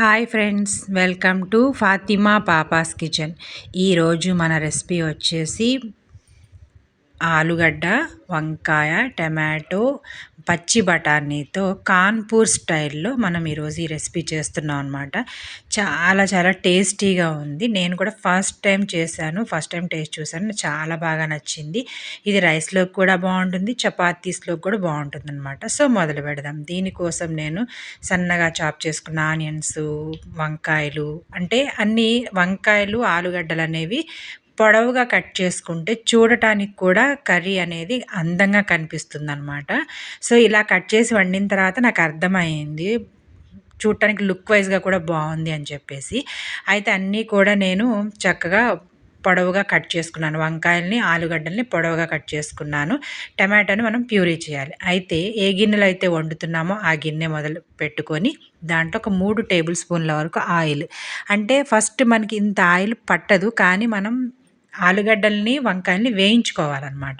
Hi friends welcome to Fatima papa's kitchen. ఈరోజు మన recipe వచ్చేసి ఆలుగడ్డ వంకాయ టమాటో పచ్చి బఠానీతో కాన్పూర్ స్టైల్లో మనం ఈరోజు ఈ రెసిపీ చేస్తున్నాం అనమాట చాలా చాలా టేస్టీగా ఉంది. నేను కూడా ఫస్ట్ టైం చేశాను. ఫస్ట్ టైం టేస్ట్ చూశాను. చాలా బాగా నచ్చింది. ఇది రైస్లోకి కూడా బాగుంటుంది. చపాతీస్లోకి కూడా బాగుంటుంది అనమాట సో మొదలు పెడదాం. దీనికోసం నేను సన్నగా చాప్ చేసుకున్న ఆనియన్స్ వంకాయలు అంటే అన్ని వంకాయలు ఆలుగడ్డలు అనేవి పొడవుగా కట్ చేసుకుంటే చూడటానికి కూడా కర్రీ అనేది అందంగా కనిపిస్తుంది అనమాట సో ఇలా కట్ చేసి వండిన తర్వాత నాకు అర్థమైంది. చూడటానికి లుక్ వైజ్గా కూడా బాగుంది అని చెప్పేసి. అయితే అన్నీ కూడా నేను చక్కగా పొడవుగా కట్ చేసుకున్నాను. వంకాయల్ని ఆలుగడ్డల్ని పొడవుగా కట్ చేసుకున్నాను. టమాటాని మనం ప్యూరీ చేయాలి. అయితే ఏ గిన్నెలు అయితే వండుతున్నామో ఆ గిన్నె మొదలు పెట్టుకొని దాంట్లో ఒక మూడు టేబుల్ స్పూన్ల వరకు ఆయిల్. అంటే ఫస్ట్ మనకి ఇంత ఆయిల్ పట్టదు. కానీ మనం ఆలుగడ్డల్ని వంకాయల్ని వేయించుకోవాలన్నమాట.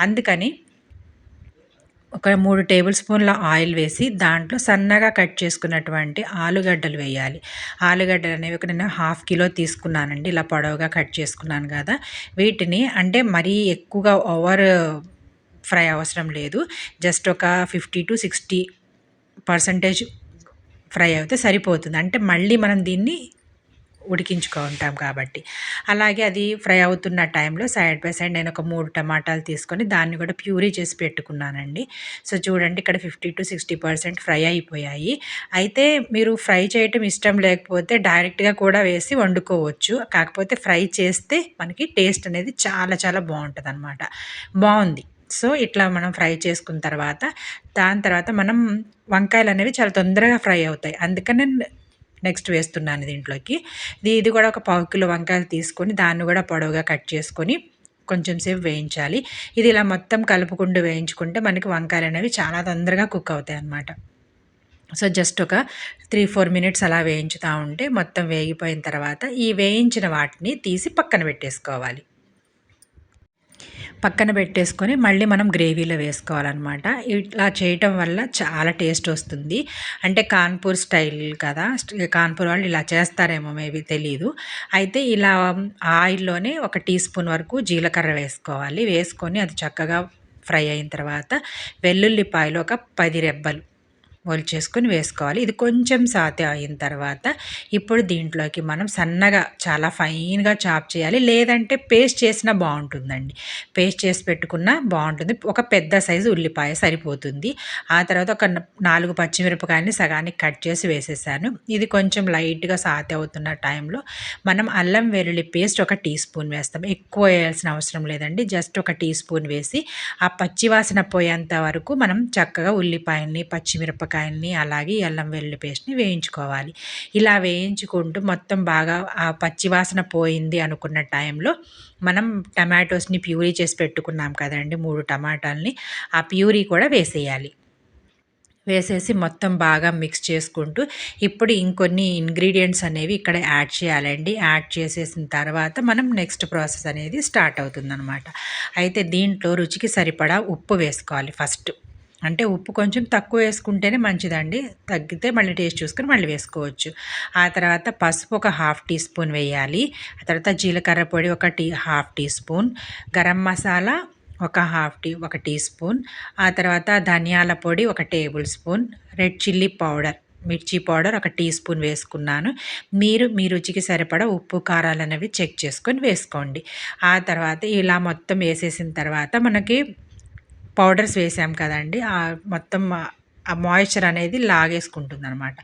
అందుకని ఒక మూడు టేబుల్ స్పూన్ల ఆయిల్ వేసి దాంట్లో సన్నగా కట్ చేసుకున్నటువంటి ఆలుగడ్డలు వేయాలి. ఆలుగడ్డలు అనేవి ఒక నేను హాఫ్ కిలో తీసుకున్నానండి ఇలా పొడవుగా కట్ చేసుకున్నాను కదా. వీటిని అంటే మరీ ఎక్కువగా ఓవర్ ఫ్రై అవసరం లేదు. జస్ట్ ఒక fifty to sixty percentage fry అయితే సరిపోతుంది. అంటే మళ్ళీ మనం దీన్ని ఉడికించుకుంటాం కాబట్టి. అలాగే అది ఫ్రై అవుతున్న టైంలో సైడ్ బై సైడ్ నేను ఒక మూడు టమాటాలు తీసుకొని దాన్ని కూడా ప్యూరీ చేసి పెట్టుకున్నానండి. సో చూడండి ఇక్కడ fifty to sixty percent fry అయిపోయాయి. అయితే మీరు ఫ్రై చేయటం ఇష్టం లేకపోతే డైరెక్ట్గా కూడా వేసి వండుకోవచ్చు. కాకపోతే ఫ్రై చేస్తే మనకి టేస్ట్ అనేది చాలా చాలా బాగుంటుంది అనమాట బాగుంది. సో ఇట్లా మనం ఫ్రై చేసుకున్న తర్వాత దాని తర్వాత మనం వంకాయలు అనేవి చాలా తొందరగా ఫ్రై అవుతాయి. అందుకని నెక్స్ట్ వేస్తున్నాను దీంట్లోకి. ఇది ఇది కూడా ఒక పావు కిలో వంకాయలు తీసుకొని దాన్ని కూడా పొడవుగా కట్ చేసుకొని కొంచెం సేపు వేయించాలి. ఇది ఇలా మొత్తం కలుపుకుంటూ వేయించుకుంటే మనకి వంకాయలు అనేవి చాలా తొందరగా కుక్ అవుతాయి అన్నమాట. సో జస్ట్ ఒక త్రీ ఫోర్ మినిట్స్ అలా వేయించుతూ ఉంటే మొత్తం వేగిపోయిన తర్వాత ఈ వేయించిన వాటిని తీసి పక్కన పెట్టేసుకోవాలి. పక్కన పెట్టేసుకొని మళ్ళీ మనం గ్రేవీలో వేసుకోవాలన్నమాట. ఇట్లా చేయటం వల్ల చాలా టేస్ట్ వస్తుంది. అంటే కాన్పూర్ స్టైల్ కదా కాన్పూర్ వాళ్ళు ఇలా చేస్తారేమో మేబీ తెలీదు. అయితే ఇలా ఆయిల్లోనే ఒక టీ స్పూన్ వరకు జీలకర్ర వేసుకోవాలి. వేసుకొని అది చక్కగా ఫ్రై అయిన తర్వాత వెల్లుల్లిపాయలు ఒక పది రెబ్బలు చేసుకొని వేసుకోవాలి. ఇది కొంచెం సాతి అయిన తర్వాత ఇప్పుడు దీంట్లోకి మనం సన్నగా చాలా ఫైన్గా చాప్ చేయాలి. లేదంటే పేస్ట్ చేసినా బాగుంటుందండి. పేస్ట్ చేసి పెట్టుకున్నా బాగుంటుంది. ఒక పెద్ద సైజు ఉల్లిపాయ సరిపోతుంది. ఆ తర్వాత ఒక నాలుగు పచ్చిమిరపకాయలని సగానికి కట్ చేసి వేసేసాను. ఇది కొంచెం లైట్గా సాతి అవుతున్న టైంలో మనం అల్లం వెల్లుల్లి పేస్ట్ ఒక టీ స్పూన్ వేస్తాం. ఎక్కువ వేయాల్సిన అవసరం లేదండి. జస్ట్ ఒక టీ స్పూన్ వేసి ఆ పచ్చివాసన పోయేంత వరకు మనం చక్కగా ఉల్లిపాయల్ని పచ్చిమిరపకాయ మిరపకాయల్ని అలాగే అల్లం వెల్లుల్లి పేస్ట్ని వేయించుకోవాలి. ఇలా వేయించుకుంటూ మొత్తం బాగా ఆ పచ్చివాసన పోయింది అనుకున్న టైంలో మనం టమాటోస్ని ప్యూరీ చేసి పెట్టుకున్నాం కదండి మూడు టమాటాలని ఆ ప్యూరీ కూడా వేసేయాలి. వేసేసి మొత్తం బాగా మిక్స్ చేసుకుంటూ ఇప్పుడు ఇంకొన్ని ఇంగ్రీడియంట్స్ అనేవి ఇక్కడ యాడ్ చేయాలండి. యాడ్ చేసేసిన తర్వాత మనం నెక్స్ట్ ప్రాసెస్ అనేది స్టార్ట్ అవుతుందన్నమాట. అయితే దీంట్లో రుచికి సరిపడా ఉప్పు వేసుకోవాలి ఫస్ట్. అంటే ఉప్పు కొంచెం తక్కువ వేసుకుంటేనే మంచిదండి. తగ్గితే మళ్ళీ టేస్ట్ చూసుకొని మళ్ళీ వేసుకోవచ్చు. ఆ తర్వాత పసుపు ఒక హాఫ్ టీ స్పూన్ వేయాలి. ఆ తర్వాత జీలకర్ర పొడి ఒక tea half teaspoon. Garam masala ఒక హాఫ్ టీ ఒక టీ స్పూన్. ఆ తర్వాత ధనియాల పొడి ఒక tablespoon. Red chilli powder మిర్చి పౌడర్ ఒక టీ స్పూన్ వేసుకున్నాను. మీరు మీ రుచికి సరిపడా ఉప్పు కారాలు అనేవి చెక్ చేసుకొని వేసుకోండి. ఆ తర్వాత ఇలా మొత్తం వేసేసిన తర్వాత మనకి పౌడర్స్ వేసాం కదండి. మొత్తం ఆ మాయిశ్చర్ అనేది లాగేసుకుంటుంది అనమాట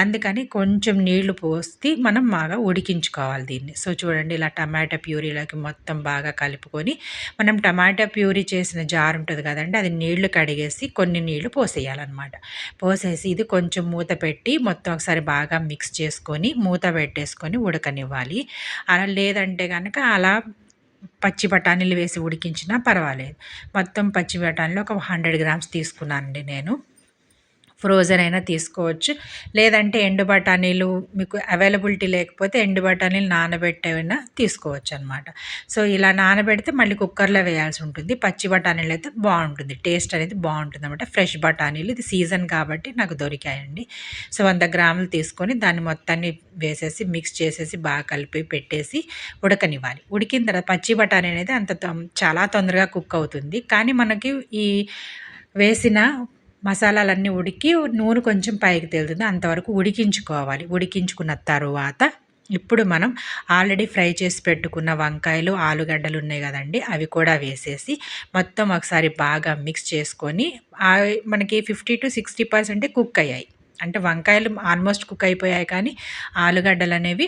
అందుకని కొంచెం నీళ్ళు పోసి మనం బాగా ఉడికించుకోవాలి దీన్ని. సో చూడండి ఇలా టమాటా ప్యూరీలోకి మొత్తం బాగా కలుపుకొని మనం టమాటా ప్యూరీ చేసిన జార్ ఉంటుంది కదండి అది నీళ్ళు కడిగేసి కొన్ని నీళ్ళు పోసేయాలన్నమాట. పోసేసి ఇది కొంచెం మూత పెట్టి మొత్తం ఒకసారి బాగా మిక్స్ చేసుకొని మూత పెట్టేసుకొని ఉడకనివ్వాలి. అలా లేదంటే కనుక అలా పచ్చి బఠానీలు వేసి ఉడికించినా పర్వాలేదు. మొత్తం పచ్చి బఠానీలు ఒక హండ్రెడ్ గ్రామ్స్ తీసుకున్నానండి నేను. ఫ్రోజన్ అయినా తీసుకోవచ్చు. లేదంటే ఎండు బఠానీలు మీకు అవైలబిలిటీ లేకపోతే ఎండు బఠానీలు నానబెట్టైనా తీసుకోవచ్చు అనమాట సో ఇలా నానబెడితే మళ్ళీ కుక్కర్లో వేయాల్సి ఉంటుంది. పచ్చి బఠానీలు అయితే బాగుంటుంది. టేస్ట్ అనేది బాగుంటుంది అనమాట ఫ్రెష్ బఠానీలు. ఇది సీజన్ కాబట్టి నాకు దొరికాయండి. సో వంద గ్రాములు తీసుకొని దాన్ని మొత్తాన్ని వేసేసి మిక్స్ చేసేసి బాగా కలిపి పెట్టేసి ఉడకనివ్వాలి. ఉడికిన తర్వాత పచ్చి బఠానీ అనేది అంత చాలా తొందరగా కుక్ అవుతుంది. కానీ మనకి ఈ వేసిన మసాలాలన్నీ ఉడికి నూనె కొంచెం పైకి తేలుతుంది. అంతవరకు ఉడికించుకోవాలి. ఉడికించుకున్న తరువాత ఇప్పుడు మనం ఆల్రెడీ ఫ్రై చేసి పెట్టుకున్న వంకాయలు ఆలుగడ్డలు ఉన్నాయి కదండి అవి కూడా వేసేసి మొత్తం ఒకసారి బాగా మిక్స్ చేసుకొని మనకి fifty to sixty percent cook అయ్యాయి. అంటే వంకాయలు ఆల్మోస్ట్ కుక్ అయిపోయాయి కానీ ఆలుగడ్డలు అనేవి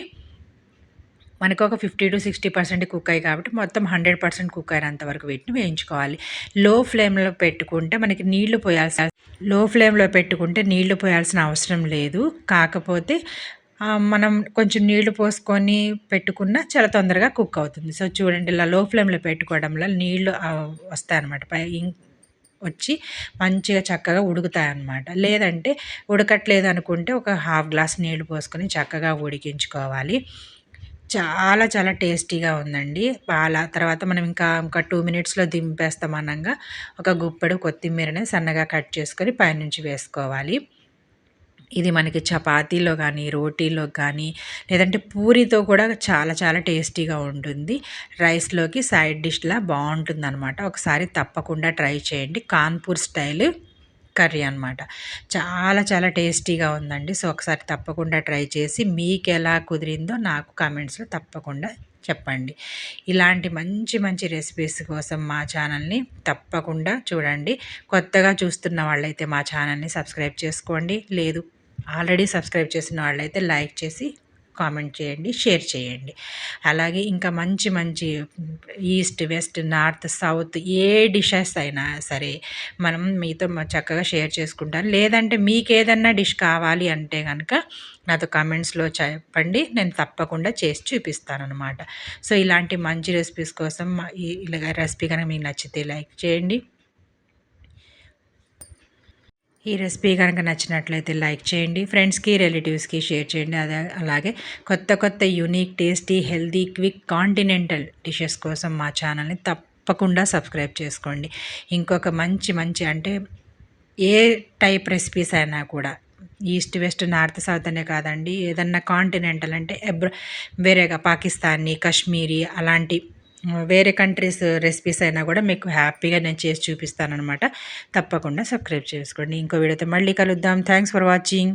మనకు ఒక fifty to sixty percent cook అయ్యి కాబట్టి మొత్తం హండ్రెడ్ పర్సెంట్ కుక్ అయినంత వరకు వీటిని వేయించుకోవాలి. లో ఫ్లేమ్లో పెట్టుకుంటే మనకి నీళ్ళు పోయాల్సిన లో ఫ్లేమ్లో పెట్టుకుంటే నీళ్ళు పోయాల్సిన అవసరం లేదు. కాకపోతే మనం కొంచెం నీళ్ళు పోసుకొని పెట్టుకున్న చాలా తొందరగా కుక్ అవుతుంది. సో చూడండి ఇలా లో ఫ్లేమ్లో పెట్టుకోవడం వల్ల నీళ్ళు వస్తాయన్నమాట. పై వచ్చి మంచిగా చక్కగా ఉడుకుతాయి అన్నమాట లేదంటే ఉడకట్లేదు అనుకుంటే ఒక హాఫ్ గ్లాస్ నీళ్ళు పోసుకొని చక్కగా ఉడికించుకోవాలి. చాలా చాలా టేస్టీగా ఉందండి. పాల తర్వాత మనం ఇంకా ఇంకా టూ మినిట్స్లో దింపేస్తాం అనంగా ఒక గుప్పెడు కొత్తిమీరని సన్నగా కట్ చేసుకొని పైనుంచి వేసుకోవాలి. ఇది మనకి చపాతీలో కానీ రోటీలో కానీ లేదంటే పూరితో కూడా చాలా చాలా టేస్టీగా ఉంటుంది. రైస్లోకి సైడ్ డిష్లా బాగుంటుంది అనమాట ఒకసారి తప్పకుండా ట్రై చేయండి. కాన్పూర్ స్టైల్ కర్రీ అనమాట చాలా చాలా టేస్టీగా ఉందండి. సో ఒకసారి తప్పకుండా ట్రై చేసి మీకు ఎలా కుదిరిందో నాకు కామెంట్స్లో తప్పకుండా చెప్పండి. ఇలాంటి మంచి మంచి రెసిపీస్ కోసం మా ఛానల్ని తప్పకుండా చూడండి. కొత్తగా చూస్తున్న వాళ్ళైతే మా ఛానల్ని సబ్స్క్రైబ్ చేసుకోండి. లేదు ఆల్రెడీ సబ్స్క్రైబ్ చేసిన వాళ్ళైతే లైక్ చేసి కామెంట్ చేయండి షేర్ చేయండి. అలాగే ఇంకా మంచి మంచి ఈస్ట్ వెస్ట్ నార్త్ సౌత్ ఏ డిషెస్ అయినా సరే మనం మీతో చక్కగా షేర్ చేసుకుంటాను లేదంటే మీకు ఏదన్నా డిష్ కావాలి అంటే కనుక నాతో కామెంట్స్లో చెప్పండి. నేను తప్పకుండా చేసి చూపిస్తాను అనమాట సో ఇలాంటి మంచి రెసిపీస్ కోసం ఇలా రెసిపీ కనుక మీకు నచ్చితే లైక్ చేయండి. ఈ రెసిపీ కనుక నచ్చినట్లయితే లైక్ చేయండి ఫ్రెండ్స్కి రిలేటివ్స్కి షేర్ చేయండి. అదే అలాగే కొత్త కొత్త unique tasty healthy quick continental dishes కోసం మా ఛానల్ని తప్పకుండా సబ్స్క్రైబ్ చేసుకోండి. ఇంకొక మంచి మంచి అంటే ఏ టైప్ రెసిపీస్ అయినా కూడా ఈస్ట్ వెస్ట్ నార్త్ సౌత్ అనే కాదండి ఏదన్నా కాంటినెంటల్ అంటే ఎబ్ర వేరేగా పాకిస్తానీ కాశ్మీరీ అలాంటి వేరే కంట్రీస్ రెసిపీస్ అయినా కూడా మీకు హ్యాపీగా నేను చేసి చూపిస్తాను అనమాట తప్పకుండా సబ్స్క్రైబ్ చేసుకోండి. ఇంకో వీడియోతో మళ్ళీ కలుద్దాం. Thanks for watching